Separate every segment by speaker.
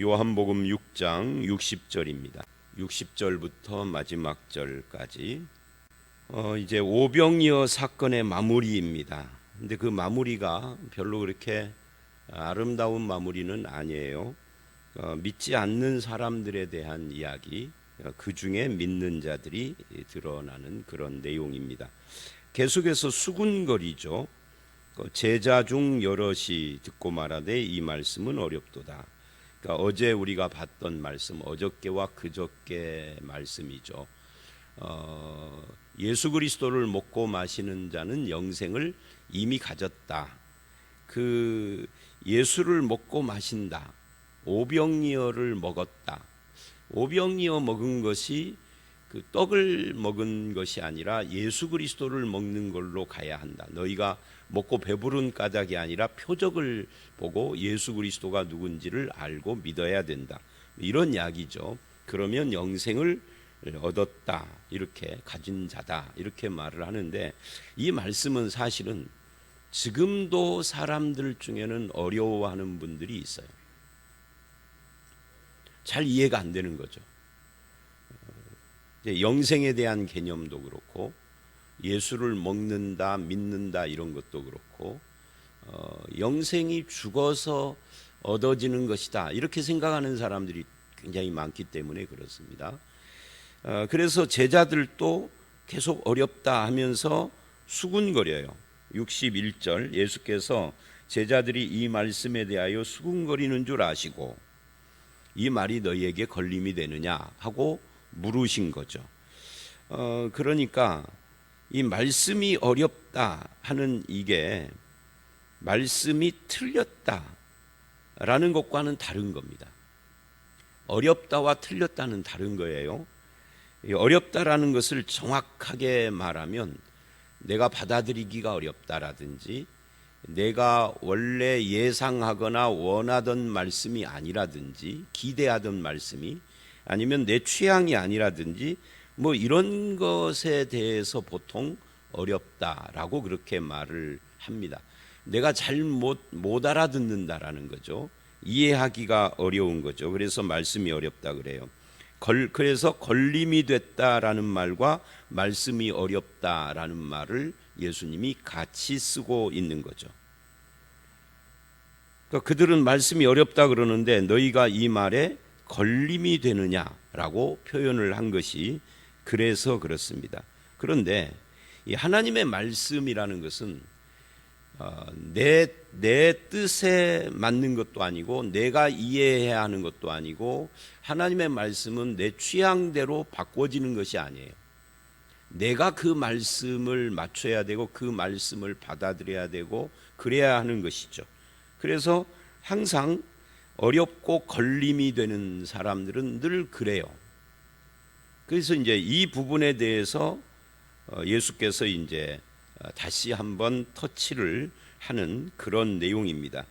Speaker 1: 요한복음 6장 60절입니다. 60절부터 마지막 절까지 어, 이제 오병이어 사건의 마무리입니다. 근데 그 마무리가 별로 그렇게 아름다운 마무리는 아니에요. 어, 믿지 않는 사람들에 대한 이야기, 어, 그 중에 믿는 자들이 드러나는 그런 내용입니다. 계속해서 수군거리죠. 그 제자 중 여럿이 듣고 말하되 이 말씀은 어렵도다. 그러니까 어제 우리가 봤던 말씀, 어저께와 그저께 말씀이죠. 어, 예수 그리스도를 먹고 마시는 자는 영생을 이미 가졌다. 그 예수를 먹고 마신다. 오병이어를 먹었다. 오병이어 먹은 것이 그 떡을 먹은 것이 아니라 예수 그리스도를 먹는 걸로 가야 한다. 너희가 먹고 배부른 까닭이 아니라 표적을 보고 예수 그리스도가 누군지를 알고 믿어야 된다. 이런 이야기죠. 그러면 영생을 얻었다. 이렇게 가진 자다. 이렇게 말을 하는데 이 말씀은 사실은 지금도 사람들 중에는 어려워하는 분들이 있어요. 잘 이해가 안 되는 거죠. 영생에 대한 개념도 그렇고 예수를 먹는다, 믿는다 이런 것도 그렇고 어, 영생이 죽어서 얻어지는 것이다 이렇게 생각하는 사람들이 굉장히 많기 때문에 그렇습니다. 어, 그래서 제자들도 계속 어렵다 하면서 수군거려요. 61절 예수께서 제자들이 이 말씀에 대하여 수군거리는 줄 아시고 이 말이 너희에게 걸림이 되느냐 하고 물으신 거죠. 어, 그러니까 이 말씀이 어렵다 하는 이게 말씀이 틀렸다라는 것과는 다른 겁니다. 어렵다와 틀렸다는 다른 거예요. 어렵다라는 것을 정확하게 말하면 내가 받아들이기가 어렵다라든지 내가 원래 예상하거나 원하던 말씀이 아니라든지 기대하던 말씀이 아니면 내 취향이 아니라든지 뭐 이런 것에 대해서 보통 어렵다라고 그렇게 말을 합니다. 내가 잘못 못 알아듣는다라는 거죠. 이해하기가 어려운 거죠. 그래서 말씀이 어렵다 그래요. 걸, 그래서 걸림이 됐다라는 말과 말씀이 어렵다라는 말을 예수님이 같이 쓰고 있는 거죠. 그러니까 그들은 말씀이 어렵다 그러는데 너희가 이 말에 걸림이 되느냐라고 표현을 한 것이 그래서 그렇습니다. 그런데 이 하나님의 말씀이라는 것은 어, 내, 내 뜻에 맞는 것도 아니고 내가 이해해야 하는 것도 아니고 하나님의 말씀은 내 취향대로 바꿔지는 것이 아니에요. 내가 그 말씀을 맞춰야 되고 그 말씀을 받아들여야 되고 그래야 하는 것이죠. 그래서 항상 어렵고 걸림이 되는 사람들은 늘 그래요. 그래서 이제 이 부분에 대해서 어, 예수께서 이제 어, 다시 한번 터치를 하는 그런 내용입니다.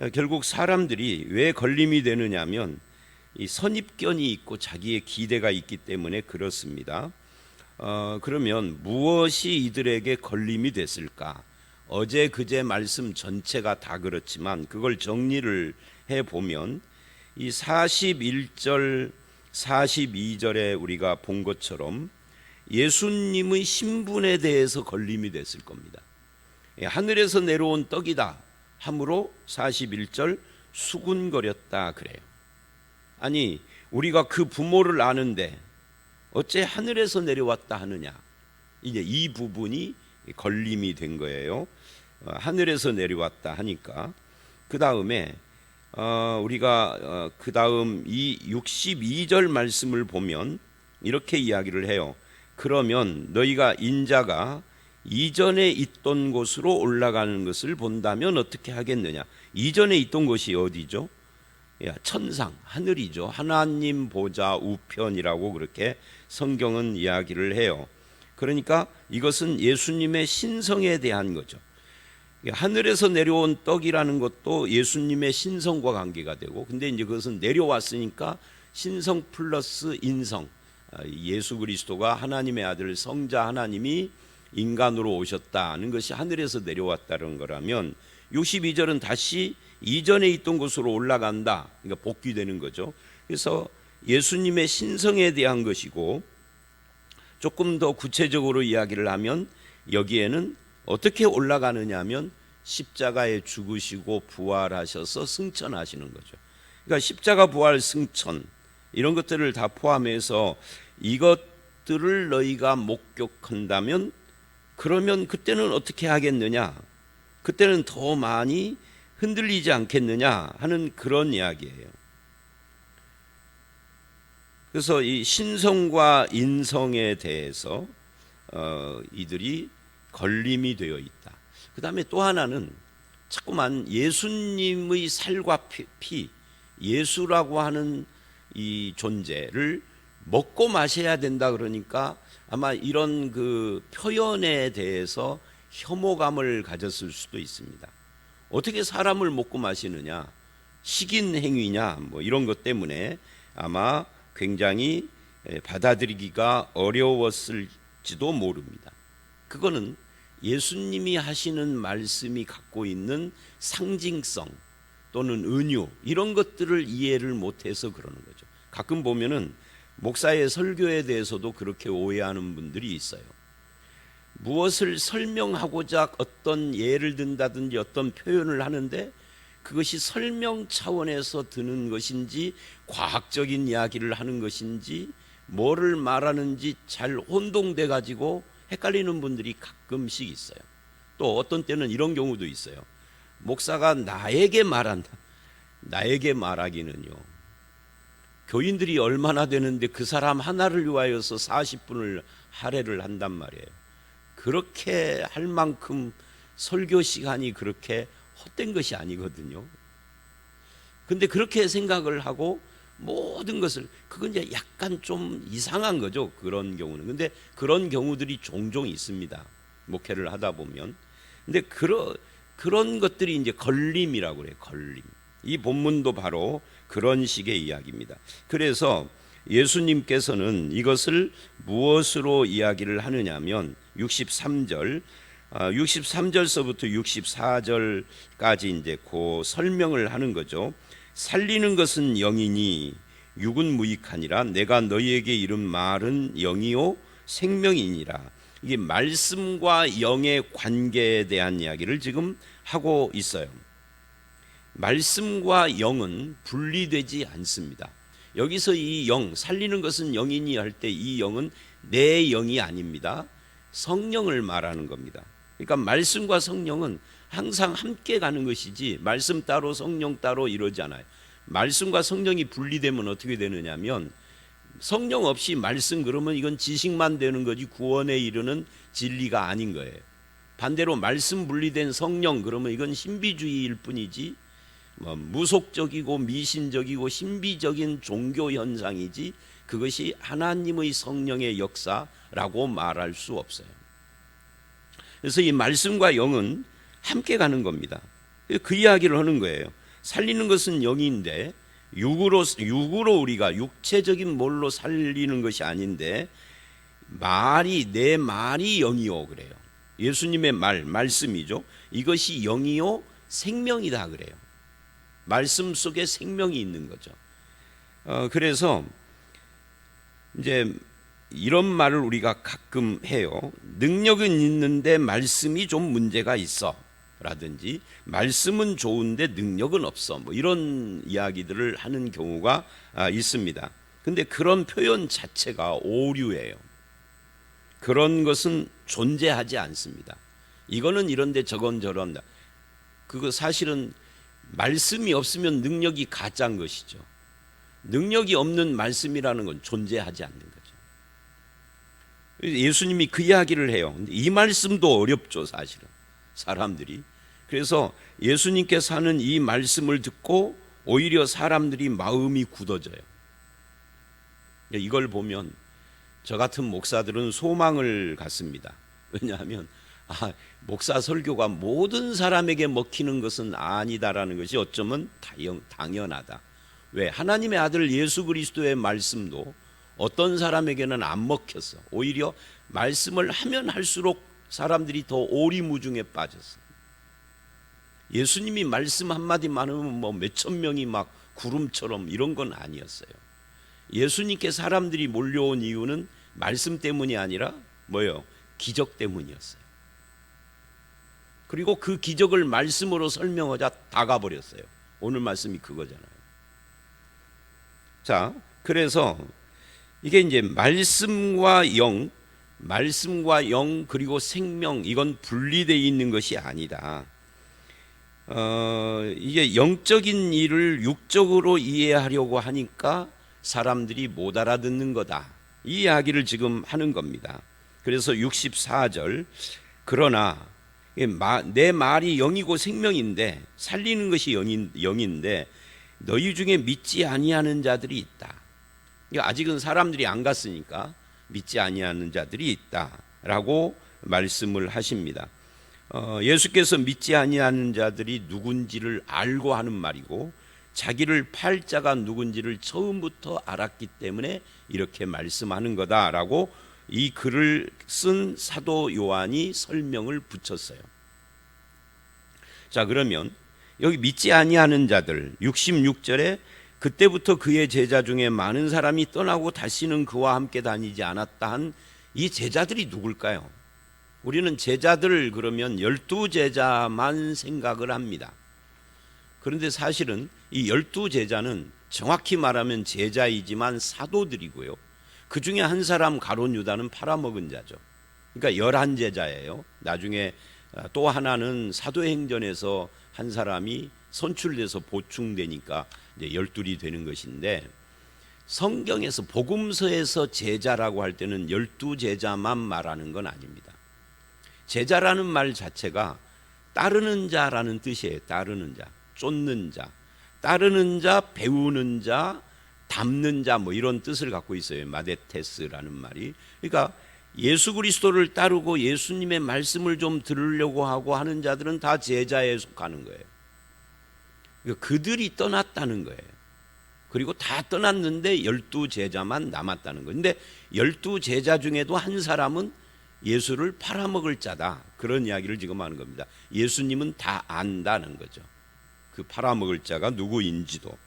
Speaker 1: 어, 결국 사람들이 왜 걸림이 되느냐면 이 선입견이 있고 자기의 기대가 있기 때문에 그렇습니다. 어, 그러면 무엇이 이들에게 걸림이 됐을까? 어제 그제 말씀 전체가 다 그렇지만 그걸 정리를 해 보면 이 41절 42절에 우리가 본 것처럼 예수님의 신분에 대해서 걸림이 됐을 겁니다. 예, 하늘에서 내려온 떡이다 함으로 41절 수군거렸다 그래요. 아니 우리가 그 부모를 아는데 어째 하늘에서 내려왔다 하느냐 이제 이 부분이 걸림이 된 거예요. 어, 하늘에서 내려왔다 하니까 그 다음에 어, 우리가 어, 그 다음 이 62절 말씀을 보면 이렇게 이야기를 해요. 그러면 너희가 인자가 이전에 있던 곳으로 올라가는 것을 본다면 어떻게 하겠느냐? 이전에 있던 곳이 어디죠? 야, 천상, 하늘이죠. 하나님 보좌 우편이라고 그렇게 성경은 이야기를 해요. 그러니까 이것은 예수님의 신성에 대한 거죠. 하늘에서 내려온 떡이라는 것도 예수님의 신성과 관계가 되고 근데 이제 그것은 내려왔으니까 신성 플러스 인성 아, 예수 그리스도가 하나님의 아들 성자 하나님이 인간으로 오셨다는 것이 하늘에서 내려왔다는 거라면 62절은 다시 이전에 있던 곳으로 올라간다. 그러니까 복귀되는 거죠. 그래서 예수님의 신성에 대한 것이고 조금 더 구체적으로 이야기를 하면 여기에는 어떻게 올라가느냐 하면 십자가에 죽으시고 부활하셔서 승천하시는 거죠. 그러니까 십자가 부활 승천 이런 것들을 다 포함해서 이것들을 너희가 목격한다면 그러면 그때는 어떻게 하겠느냐? 그때는 더 많이 흔들리지 않겠느냐 하는 그런 이야기예요. 그래서 이 신성과 인성에 대해서 어, 이들이 걸림이 되어 있다. 그 다음에 또 하나는 자꾸만 예수님의 살과 피, 피, 예수라고 하는 이 존재를 먹고 마셔야 된다 그러니까 아마 이런 그 표현에 대해서 혐오감을 가졌을 수도 있습니다. 어떻게 사람을 먹고 마시느냐? 식인 행위냐? 뭐 이런 것 때문에 아마 굉장히 받아들이기가 어려웠을지도 모릅니다. 그거는 예수님이 하시는 말씀이 갖고 있는 상징성 또는 은유 이런 것들을 이해를 못해서 그러는 거죠. 가끔 보면은 목사의 설교에 대해서도 그렇게 오해하는 분들이 있어요. 무엇을 설명하고자 어떤 예를 든다든지 어떤 표현을 하는데 그것이 설명 차원에서 드는 것인지 과학적인 이야기를 하는 것인지 뭐를 말하는지 잘 혼동돼 가지고 헷갈리는 분들이 가끔씩 있어요. 또 어떤 때는 이런 경우도 있어요. 목사가 나에게 말한다. 나에게 말하기는요. 교인들이 얼마나 되는데 그 사람 하나를 위하여서 40분을 할애를 한단 말이에요. 그렇게 할 만큼 설교 시간이 그렇게 헛된 것이 아니거든요. 근데 그렇게 생각을 하고 모든 것을 그건 이제 약간 좀 이상한 거죠. 그런 경우는. 근데 그런 경우들이 종종 있습니다. 목회를 하다 보면. 근데 그런 그런 것들이 이제 걸림이라고 그래요. 걸림. 이 본문도 바로 그런 식의 이야기입니다. 그래서 예수님께서는 이것을 무엇으로 이야기를 하느냐면 63절 63절서부터 64절까지 이제 그 설명을 하는 거죠. 살리는 것은 영이니 육은 무익하니라 내가 너희에게 이른 말은 영이요 생명이니라. 이게 말씀과 영의 관계에 대한 이야기를 지금 하고 있어요. 말씀과 영은 분리되지 않습니다. 여기서 이 영, 살리는 것은 영이니 할 때 이 영은 내 영이 아닙니다. 성령을 말하는 겁니다. 그러니까 말씀과 성령은 항상 함께 가는 것이지 말씀 따로 성령 따로 이러지 않아요. 말씀과 성령이 분리되면 어떻게 되느냐면 성령 없이 말씀 그러면 이건 지식만 되는 거지 구원에 이르는 진리가 아닌 거예요. 반대로 말씀 분리된 성령 그러면 이건 신비주의일 뿐이지 뭐 무속적이고 미신적이고 신비적인 종교 현상이지 그것이 하나님의 성령의 역사라고 말할 수 없어요. 그래서 이 말씀과 영은 함께 가는 겁니다. 그 이야기를 하는 거예요. 살리는 것은 영인데 육으로 육으로 우리가 육체적인 뭘로 살리는 것이 아닌데 말이 내 말이 영이요 그래요. 예수님의 말 말씀이죠. 이것이 영이요 생명이다 그래요. 말씀 속에 생명이 있는 거죠. 어, 그래서 이제 이런 말을 우리가 가끔 해요. 능력은 있는데 말씀이 좀 문제가 있어. 라든지 말씀은 좋은데 능력은 없어. 뭐 이런 이야기들을 하는 경우가 아, 있습니다. 근데 그런 표현 자체가 오류예요. 그런 것은 존재하지 않습니다. 이거는 이런데 저건 저런다. 그거 사실은 말씀이 없으면 능력이 가짜인 것이죠. 능력이 없는 말씀이라는 건 존재하지 않는 거죠. 예수님이 그 이야기를 해요. 이 말씀도 어렵죠, 사실은. 사람들이. 그래서 예수님께서 하는 이 말씀을 듣고 오히려 사람들이 마음이 굳어져요. 이걸 보면 저 같은 목사들은 소망을 갖습니다. 왜냐하면 아, 목사 설교가 모든 사람에게 먹히는 것은 아니다라는 것이 어쩌면 당연하다. 왜 하나님의 아들 예수 그리스도의 말씀도 어떤 사람에게는 안 먹혔어. 오히려 말씀을 하면 할수록 사람들이 더 오리무중에 빠졌어. 예수님이 말씀 한마디 많으면 뭐 몇천 명이 막 구름처럼 이런 건 아니었어요. 예수님께 사람들이 몰려온 이유는 말씀 때문이 아니라 뭐예요? 기적 때문이었어요. 그리고 그 기적을 말씀으로 설명하자 다 가버렸어요. 오늘 말씀이 그거잖아요. 자, 그래서 이게 이제 말씀과 영, 말씀과 영 그리고 생명 이건 분리되어 있는 것이 아니다. 어, 이게 영적인 일을 육적으로 이해하려고 하니까 사람들이 못 알아듣는 거다. 이 이야기를 지금 하는 겁니다. 그래서 64절 그러나 내 말이 영이고 생명인데 살리는 것이 영인, 영인데 너희 중에 믿지 아니하는 자들이 있다. 아직은 사람들이 안 갔으니까 믿지 아니하는 자들이 있다라고 말씀을 하십니다. 어, 예수께서 믿지 아니하는 자들이 누군지를 알고 하는 말이고 자기를 팔 자가 누군지를 처음부터 알았기 때문에 이렇게 말씀하는 거다라고 이 글을 쓴 사도 요한이 설명을 붙였어요. 자, 그러면 여기 믿지 아니하는 자들 66절에 그때부터 그의 제자 중에 많은 사람이 떠나고 다시는 그와 함께 다니지 않았다 한 이 제자들이 누굴까요? 우리는 제자들 그러면 열두 제자만 생각을 합니다. 그런데 사실은 이 열두 제자는 정확히 말하면 제자이지만 사도들이고요. 그 중에 한 사람 가론 유다는 팔아먹은 자죠. 그러니까 열한 제자예요. 나중에 또 하나는 사도행전에서 한 사람이 선출돼서 보충되니까 이제 열둘이 되는 것인데 성경에서 복음서에서 제자라고 할 때는 열두 제자만 말하는 건 아닙니다. 제자라는 말 자체가 따르는 자라는 뜻이에요. 따르는 자, 쫓는 자, 따르는 자, 배우는 자, 담는 자 뭐 이런 뜻을 갖고 있어요. 마데테스라는 말이. 그러니까 예수 그리스도를 따르고 예수님의 말씀을 좀 들으려고 하고 하는 자들은 다 제자에 속하는 거예요. 그러니까 그들이 떠났다는 거예요. 그리고 다 떠났는데 열두 제자만 남았다는 거예요. 근데 열두 제자 중에도 한 사람은 예수를 팔아먹을 자다. 그런 이야기를 지금 하는 겁니다. 예수님은 다 안다는 거죠. 그 팔아먹을 자가 누구인지도.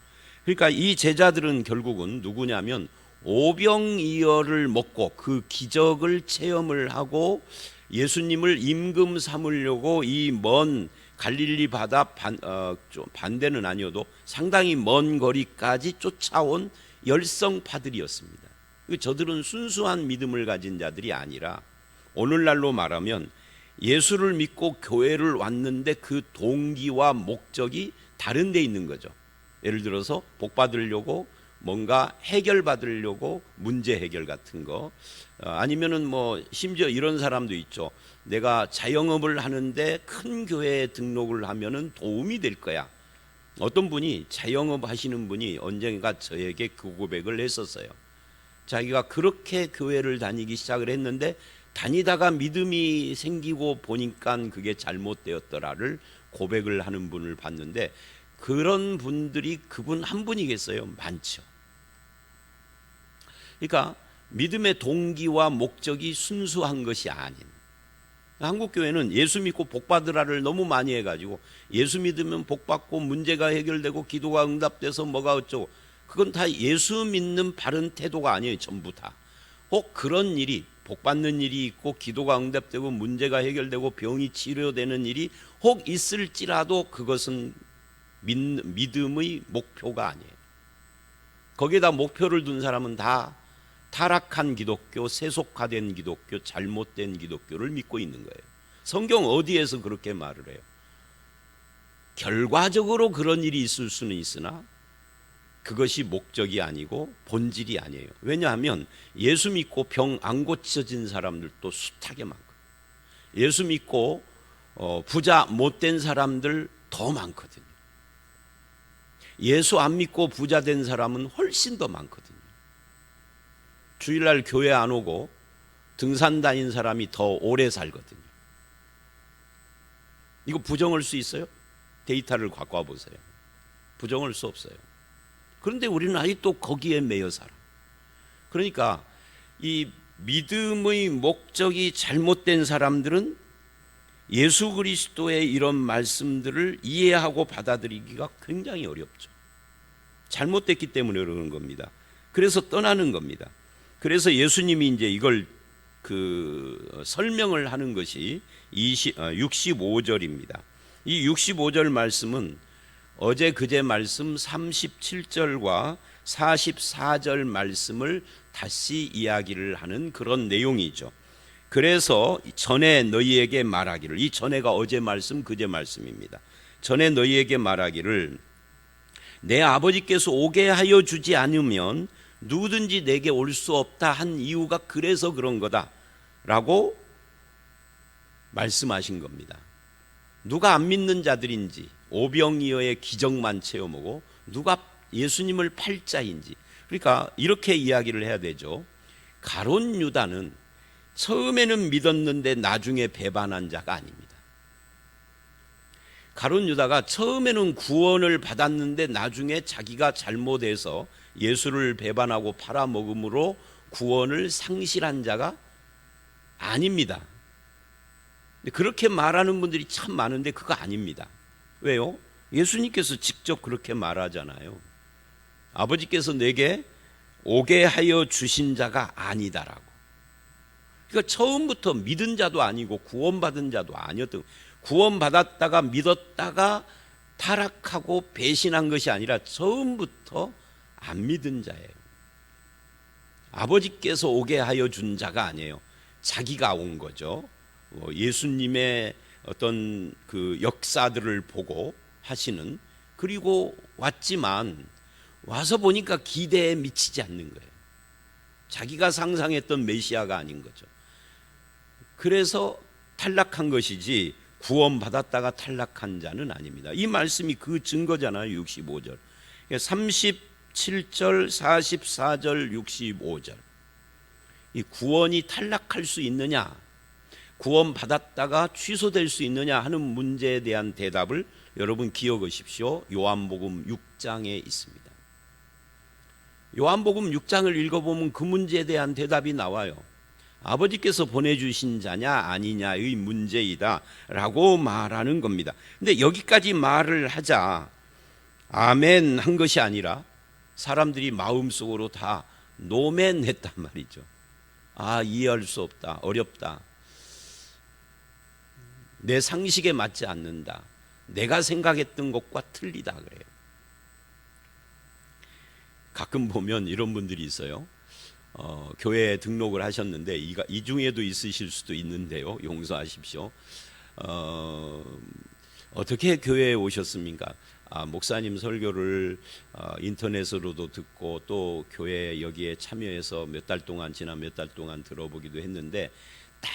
Speaker 1: 그러니까 이 제자들은 결국은 누구냐면 오병이어를 먹고 그 기적을 체험을 하고 예수님을 임금 삼으려고 이 먼 갈릴리 바다 반, 어, 좀 반대는 아니어도 상당히 먼 거리까지 쫓아온 열성파들이었습니다. 저들은 순수한 믿음을 가진 자들이 아니라 오늘날로 말하면 예수를 믿고 교회를 왔는데 그 동기와 목적이 다른 데 있는 거죠. 예를 들어서 복 받으려고 뭔가 해결 받으려고 문제 해결 같은 거 어, 아니면은 뭐 심지어 이런 사람도 있죠. 내가 자영업을 하는데 큰 교회에 등록을 하면은 도움이 될 거야. 어떤 분이 자영업 하시는 분이 언젠가 저에게 그 고백을 했었어요. 자기가 그렇게 교회를 다니기 시작을 했는데 다니다가 믿음이 생기고 보니까 그게 잘못되었더라를 고백을 하는 분을 봤는데 그런 분들이 그분 한 분이겠어요? 많죠. 그러니까 믿음의 동기와 목적이 순수한 것이 아닌 한국 교회는 예수 믿고 복 받으라를 너무 많이 해가지고 예수 믿으면 복 받고 문제가 해결되고 기도가 응답돼서 뭐가 어쩌고 그건 다 예수 믿는 바른 태도가 아니에요 전부 다. 꼭 그런 일이 복 받는 일이 있고 기도가 응답되고 문제가 해결되고 병이 치료되는 일이 혹 있을지라도 그것은 믿, 믿음의 목표가 아니에요. 거기에다 목표를 둔 사람은 다 타락한 기독교, 세속화된 기독교, 잘못된 기독교를 믿고 있는 거예요. 성경 어디에서 그렇게 말을 해요? 결과적으로 그런 일이 있을 수는 있으나 그것이 목적이 아니고 본질이 아니에요. 왜냐하면 예수 믿고 병 안 고쳐진 사람들도 숱하게 많고 예수 믿고 어, 부자 못된 사람들 더 많거든요. 예수 안 믿고 부자 된 사람은 훨씬 더 많거든요. 주일날 교회 안 오고 등산 다닌 사람이 더 오래 살거든요. 이거 부정할 수 있어요? 데이터를 갖고 와 보세요. 부정할 수 없어요. 그런데 우리는 아직도 거기에 매여 살아. 그러니까 이 믿음의 목적이 잘못된 사람들은 예수 그리스도의 이런 말씀들을 이해하고 받아들이기가 굉장히 어렵죠. 잘못됐기 때문에 그러는 겁니다. 그래서 떠나는 겁니다. 그래서 예수님이 이제 이걸 그 설명을 하는 것이 20, 65절입니다. 이 65절 말씀은 어제 그제 말씀 37절과 44절 말씀을 다시 이야기를 하는 그런 내용이죠. 그래서 전에 너희에게 말하기를 이 전에가 어제 말씀 그제 말씀입니다. 전에 너희에게 말하기를 내 아버지께서 오게 하여 주지 않으면 누구든지 내게 올 수 없다 한 이유가 그래서 그런 거다라고 말씀하신 겁니다. 누가 안 믿는 자들인지 오병이어의 기적만 체험하고 누가 예수님을 팔자인지 그러니까 이렇게 이야기를 해야 되죠. 가론 유다는 처음에는 믿었는데 나중에 배반한 자가 아닙니다. 가론 유다가 처음에는 구원을 받았는데 나중에 자기가 잘못해서 예수를 배반하고 팔아먹음으로 구원을 상실한 자가 아닙니다. 그렇게 말하는 분들이 참 많은데 그거 아닙니다. 왜요? 예수님께서 직접 그렇게 말하잖아요. 아버지께서 내게 오게 하여 주신 자가 아니다라고. 그러니까 처음부터 믿은 자도 아니고 구원받은 자도 아니었던 구원받았다가 믿었다가 타락하고 배신한 것이 아니라 처음부터 안 믿은 자예요. 아버지께서 오게 하여 준 자가 아니에요. 자기가 온 거죠. 뭐 예수님의 어떤 그 역사들을 보고 하시는 그리고 왔지만 와서 보니까 기대에 미치지 않는 거예요. 자기가 상상했던 메시아가 아닌 거죠. 그래서 탈락한 것이지 구원받았다가 탈락한 자는 아닙니다. 이 말씀이 그 증거잖아요. 65절. 37절, 44절, 65절. 이 구원이 탈락할 수 있느냐? 구원 받았다가 취소될 수 있느냐 하는 문제에 대한 대답을 여러분 기억하십시오. 요한복음 6장에 있습니다. 요한복음 6장을 읽어보면 그 문제에 대한 대답이 나와요. 아버지께서 보내주신 자냐 아니냐의 문제이다 라고 말하는 겁니다. 근데 여기까지 말을 하자 아멘 한 것이 아니라 사람들이 마음속으로 다 노멘 했단 말이죠. 아, 이해할 수 없다. 어렵다. 내 상식에 맞지 않는다. 내가 생각했던 것과 틀리다 그래요. 가끔 보면 이런 분들이 있어요. 어, 교회에 등록을 하셨는데 이, 이 중에도 있으실 수도 있는데요. 용서하십시오. 어, 어떻게 교회에 오셨습니까? 아, 목사님 설교를 어, 인터넷으로도 듣고 또 교회 여기에 참여해서 몇 달 동안 지난 몇 달 동안 들어보기도 했는데 딱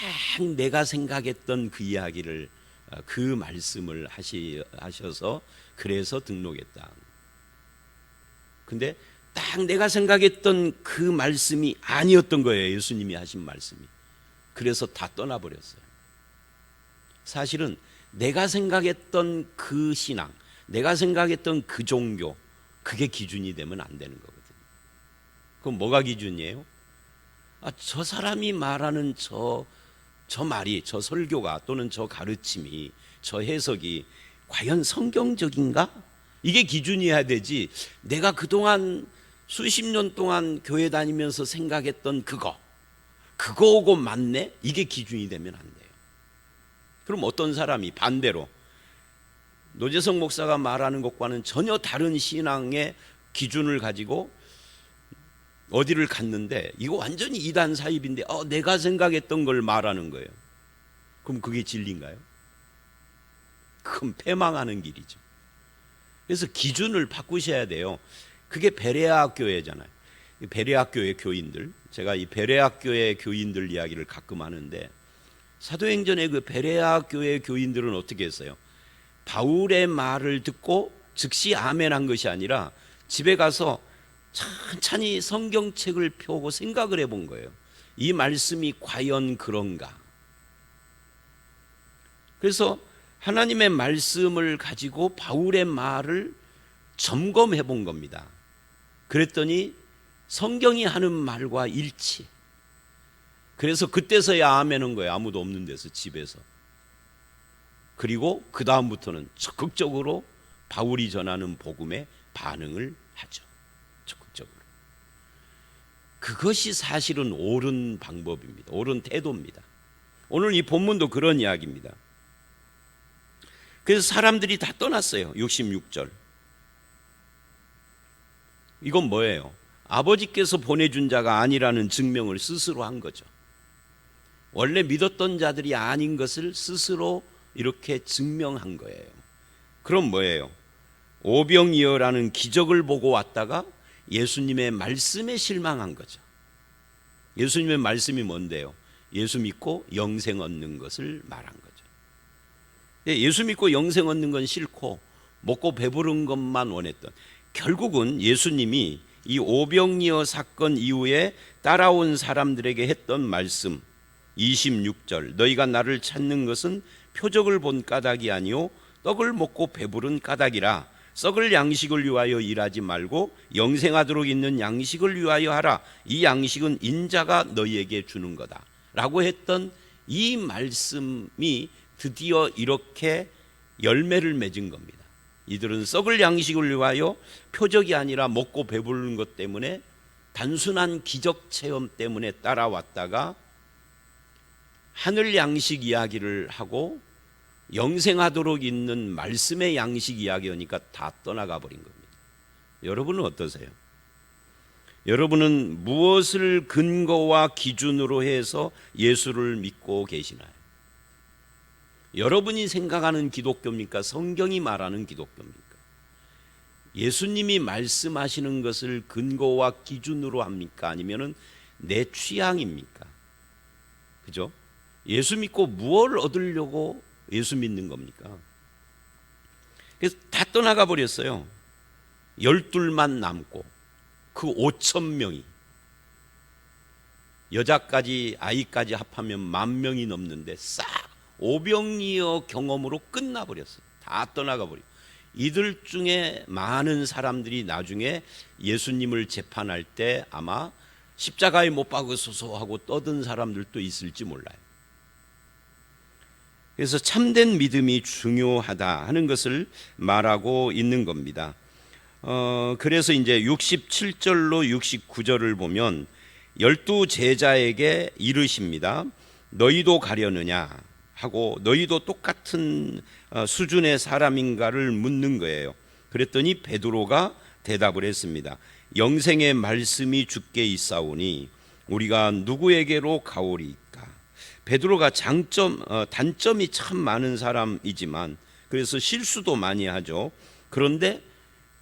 Speaker 1: 내가 생각했던 그 이야기를 어, 그 말씀을 하시, 하셔서 그래서 등록했다. 근데 딱 내가 생각했던 그 말씀이 아니었던 거예요. 예수님이 하신 말씀이. 그래서 다 떠나버렸어요. 사실은 내가 생각했던 그 신앙, 내가 생각했던 그 종교, 그게 기준이 되면 안 되는 거거든요. 그럼 뭐가 기준이에요? 아, 저 사람이 말하는 저, 저 말이, 저 설교가 또는 저 가르침이, 저 해석이 과연 성경적인가? 이게 기준이어야 되지. 내가 그동안 수십 년 동안 교회 다니면서 생각했던 그거, 그거고 맞네? 이게 기준이 되면 안 돼요. 그럼 어떤 사람이 반대로 노재성 목사가 말하는 것과는 전혀 다른 신앙의 기준을 가지고 어디를 갔는데 이거 완전히 이단 사입인데 어, 내가 생각했던 걸 말하는 거예요. 그럼 그게 진리인가요? 큰 패망하는 길이죠. 그래서 기준을 바꾸셔야 돼요. 그게 베레아 교회잖아요. 베레아 교회 교인들 제가 이 베레아 교회 교인들 이야기를 가끔 하는데 사도행전의 그 베레아 교회 교인들은 어떻게 했어요? 바울의 말을 듣고 즉시 아멘한 것이 아니라 집에 가서 천천히 성경책을 펴고 생각을 해본 거예요. 이 말씀이 과연 그런가? 그래서 하나님의 말씀을 가지고 바울의 말을 점검해 본 겁니다. 그랬더니 성경이 하는 말과 일치. 그래서 그때서야 아멘한 거예요. 아무도 없는 데서 집에서. 그리고 그 다음부터는 적극적으로 바울이 전하는 복음에 반응을 하죠. 적극적으로. 그것이 사실은 옳은 방법입니다. 옳은 태도입니다. 오늘 이 본문도 그런 이야기입니다. 그래서 사람들이 다 떠났어요. 66절. 이건 뭐예요? 아버지께서 보내준 자가 아니라는 증명을 스스로 한 거죠. 원래 믿었던 자들이 아닌 것을 스스로 이렇게 증명한 거예요. 그럼 뭐예요? 오병이어라는 기적을 보고 왔다가 예수님의 말씀에 실망한 거죠. 예수님의 말씀이 뭔데요? 예수 믿고 영생 얻는 것을 말한 거죠. 예, 예수 믿고 영생 얻는 건 싫고 먹고 배부른 것만 원했던 결국은 예수님이 이 오병이어 사건 이후에 따라온 사람들에게 했던 말씀 26절 너희가 나를 찾는 것은 표적을 본 까닭이 아니요 떡을 먹고 배부른 까닭이라. 썩을 양식을 위하여 일하지 말고 영생하도록 있는 양식을 위하여 하라. 이 양식은 인자가 너희에게 주는 거다 라고 했던 이 말씀이 드디어 이렇게 열매를 맺은 겁니다. 이들은 썩을 양식을 위하여 표적이 아니라 먹고 배부르는 것 때문에 단순한 기적 체험 때문에 따라왔다가 하늘 양식 이야기를 하고 영생하도록 있는 말씀의 양식 이야기하니까 다 떠나가 버린 겁니다. 여러분은 어떠세요? 여러분은 무엇을 근거와 기준으로 해서 예수를 믿고 계시나요? 여러분이 생각하는 기독교입니까? 성경이 말하는 기독교입니까? 예수님이 말씀하시는 것을 근거와 기준으로 합니까? 아니면은 내 취향입니까? 그죠? 예수 믿고 무엇을 얻으려고 예수 믿는 겁니까? 그래서 다 떠나가 버렸어요. 열둘만 남고 그 오천 명이 여자까지 아이까지 합하면 만 명이 넘는데 싹 오병이어 경험으로 끝나버렸어요. 다 떠나가 버려. 이들 중에 많은 사람들이 나중에 예수님을 재판할 때 아마 십자가에 못 박으소서 하고 떠든 사람들도 있을지 몰라요. 그래서 참된 믿음이 중요하다 하는 것을 말하고 있는 겁니다. 어, 그래서 이제 67절로 69절을 보면 열두 제자에게 이르십니다. 너희도 가려느냐 하고 너희도 똑같은 어, 수준의 사람인가를 묻는 거예요. 그랬더니 베드로가 대답을 했습니다. 영생의 말씀이 주께 있사오니 우리가 누구에게로 가오리까? 베드로가 장점 어, 단점이 참 많은 사람이지만 그래서 실수도 많이 하죠. 그런데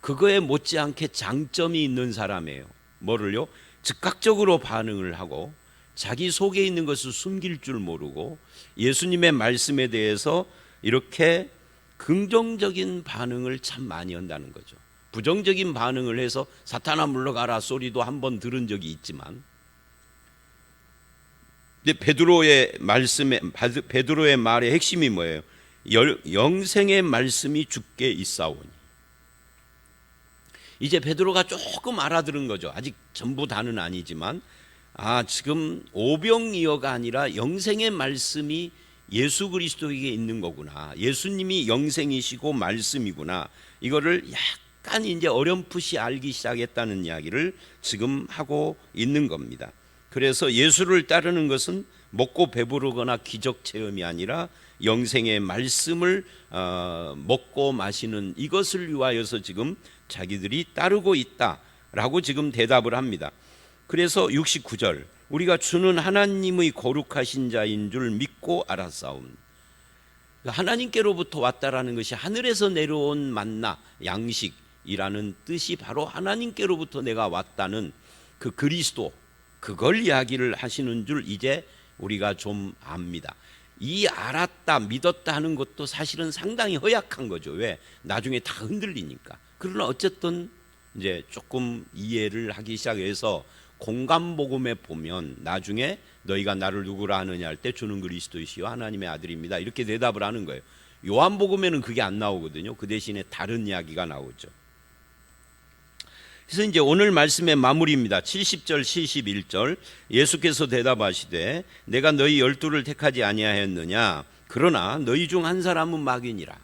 Speaker 1: 그거에 못지않게 장점이 있는 사람이에요. 뭐를요? 즉각적으로 반응을 하고 자기 속에 있는 것을 숨길 줄 모르고 예수님의 말씀에 대해서 이렇게 긍정적인 반응을 참 많이 한다는 거죠. 부정적인 반응을 해서 사탄아 물러가라 소리도 한 번 들은 적이 있지만 근데 베드로의 말씀에 베드로의 말의 핵심이 뭐예요? 영생의 말씀이 죽게 있사오니. 이제 베드로가 조금 알아들은 거죠. 아직 전부 다는 아니지만 아 지금 오병이어가 아니라 영생의 말씀이 예수 그리스도에게 있는 거구나. 예수님이 영생이시고 말씀이구나. 이거를 약간 이제 어렴풋이 알기 시작했다는 이야기를 지금 하고 있는 겁니다. 그래서 예수를 따르는 것은 먹고 배부르거나 기적 체험이 아니라 영생의 말씀을 어, 먹고 마시는 이것을 위하여서 지금 자기들이 따르고 있다라고 지금 대답을 합니다. 그래서 69절 우리가 주는 하나님의 거룩하신 자인 줄 믿고 알았사옵니다. 하나님께로부터 왔다라는 것이 하늘에서 내려온 만나 양식이라는 뜻이 바로 하나님께로부터 내가 왔다는 그 그리스도 그걸 이야기를 하시는 줄 이제 우리가 좀 압니다. 이 알았다, 믿었다 하는 것도 사실은 상당히 허약한 거죠. 왜? 나중에 다 흔들리니까. 그러나 어쨌든 이제 조금 이해를 하기 시작해서 공감 복음에 보면 나중에 너희가 나를 누구라 하느냐 할 때 주는 그리스도이시요 하나님의 아들입니다. 이렇게 대답을 하는 거예요. 요한 복음에는 그게 안 나오거든요. 그 대신에 다른 이야기가 나오죠. 그래서 이제 오늘 말씀의 마무리입니다. 70절 71절 예수께서 대답하시되 내가 너희 열두를 택하지 아니하였느냐 그러나 너희 중 한 사람은 막인이라.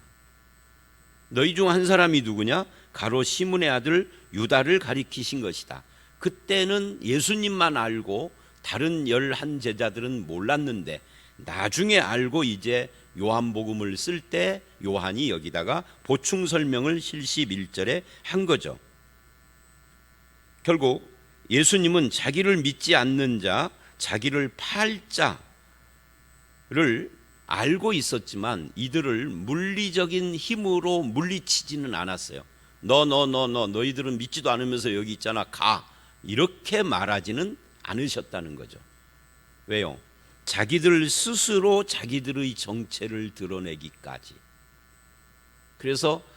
Speaker 1: 너희 중 한 사람이 누구냐? 가로 시문의 아들 유다를 가리키신 것이다. 그때는 예수님만 알고 다른 열한 제자들은 몰랐는데 나중에 알고 이제 요한복음을 쓸 때 요한이 여기다가 보충 설명을 실십 1절에 한 거죠. 결국 예수님은 자기를 믿지 않는 자, 자기를 팔 자를 알고 있었지만 이들을 물리적인 힘으로 물리치지는 않았어요. 너 너 너 너 너희들은 믿지도 않으면서 여기 있잖아. 가. 이렇게 말하지는 않으셨다는 거죠. 왜요? 자기들 스스로 자기들의 정체를 드러내기까지. 그래서 어,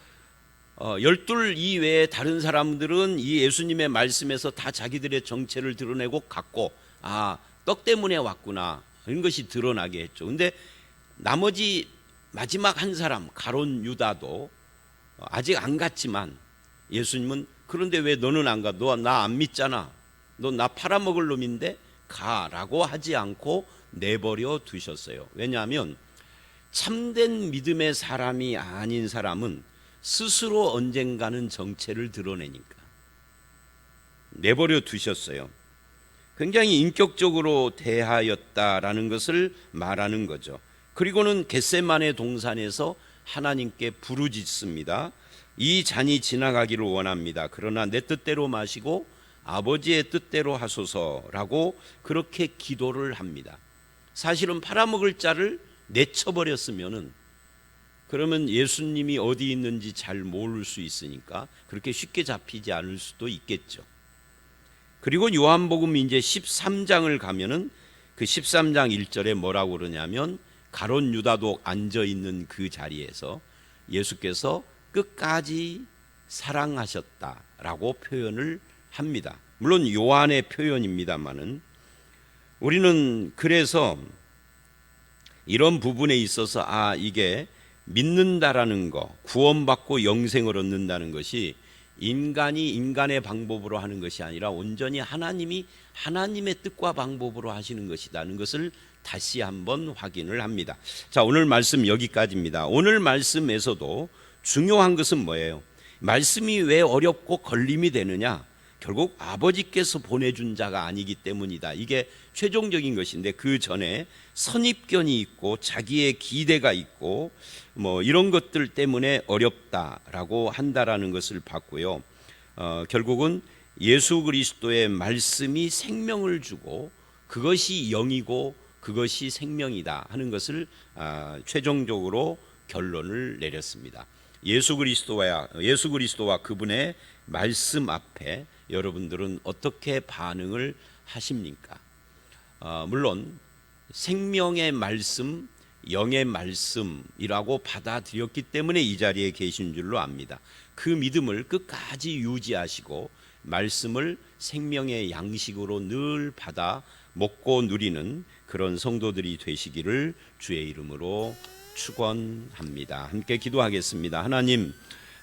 Speaker 1: 열둘 이외에 다른 사람들은 이 예수님의 말씀에서 다 자기들의 정체를 드러내고 갔고 아, 떡 때문에 왔구나. 이런 것이 드러나게 했죠. 근데 나머지 마지막 한 사람 가론 유다도 아직 안 갔지만 예수님은 그런데 왜 너는 안 가? 너 나 안 믿잖아. 너 나 팔아먹을 놈인데 가라고 하지 않고 내버려 두셨어요. 왜냐하면 참된 믿음의 사람이 아닌 사람은 스스로 언젠가는 정체를 드러내니까 내버려 두셨어요. 굉장히 인격적으로 대하였다라는 것을 말하는 거죠. 그리고는 겟세만의 동산에서 하나님께 부르짖습니다. 이 잔이 지나가기를 원합니다. 그러나 내 뜻대로 마시고 아버지의 뜻대로 하소서라고 그렇게 기도를 합니다. 사실은 팔아먹을 자를 내쳐버렸으면은 그러면 예수님이 어디 있는지 잘 모를 수 있으니까 그렇게 쉽게 잡히지 않을 수도 있겠죠. 그리고 요한복음 이제 13장을 가면은 그 13장 1절에 뭐라고 그러냐면 가론 유다도 앉아 있는 그 자리에서 예수께서 끝까지 사랑하셨다라고 표현을 합니다. 물론 요한의 표현입니다만은 우리는 그래서 이런 부분에 있어서 아 이게 믿는다라는 거, 구원받고 영생을 얻는다는 것이 인간이 인간의 방법으로 하는 것이 아니라 온전히 하나님이 하나님의 뜻과 방법으로 하시는 것이라는 것을 다시 한번 확인을 합니다. 자, 오늘 말씀 여기까지입니다. 오늘 말씀에서도 중요한 것은 뭐예요? 말씀이 왜 어렵고 걸림이 되느냐? 결국 아버지께서 보내준 자가 아니기 때문이다. 이게 최종적인 것인데 그 전에 선입견이 있고 자기의 기대가 있고 뭐 이런 것들 때문에 어렵다라고 한다라는 것을 봤고요. 어, 결국은 예수 그리스도의 말씀이 생명을 주고 그것이 영이고 그것이 생명이다 하는 것을 아, 최종적으로 결론을 내렸습니다. 예수 그리스도와 예수 그리스도와 그분의 말씀 앞에 여러분들은 어떻게 반응을 하십니까? 어, 물론 생명의 말씀, 영의 말씀이라고 받아들였기 때문에 이 자리에 계신 줄로 압니다. 그 믿음을 끝까지 유지하시고 말씀을 생명의 양식으로 늘 받아 먹고 누리는 그런 성도들이 되시기를 주의 이름으로 축원합니다. 함께 기도하겠습니다. 하나님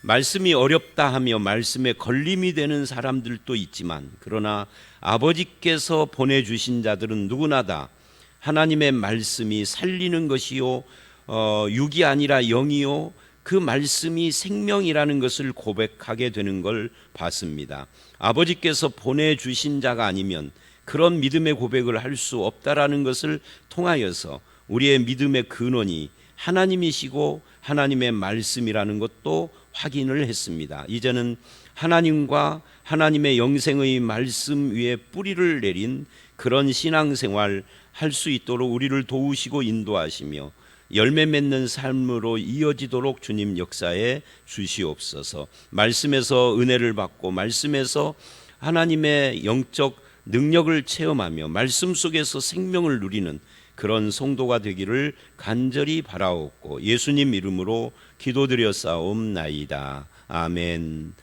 Speaker 1: 말씀이 어렵다 하며 말씀에 걸림이 되는 사람들도 있지만 그러나 아버지께서 보내 주신 자들은 누구나 다 하나님의 말씀이 살리는 것이요 어, 육이 아니라 영이요 그 말씀이 생명이라는 것을 고백하게 되는 걸 봤습니다. 아버지께서 보내주신 자가 아니면 그런 믿음의 고백을 할 수 없다라는 것을 통하여서 우리의 믿음의 근원이 하나님이시고 하나님의 말씀이라는 것도 확인을 했습니다. 이제는 하나님과 하나님의 영생의 말씀 위에 뿌리를 내린 그런 신앙생활 할 수 있도록 우리를 도우시고 인도하시며 열매 맺는 삶으로 이어지도록 주님 역사에 주시옵소서. 말씀에서 은혜를 받고 말씀에서 하나님의 영적 능력을 체험하며 말씀 속에서 생명을 누리는 그런 성도가 되기를 간절히 바라옵고 예수님 이름으로 기도드려 싸움나이다. 아멘.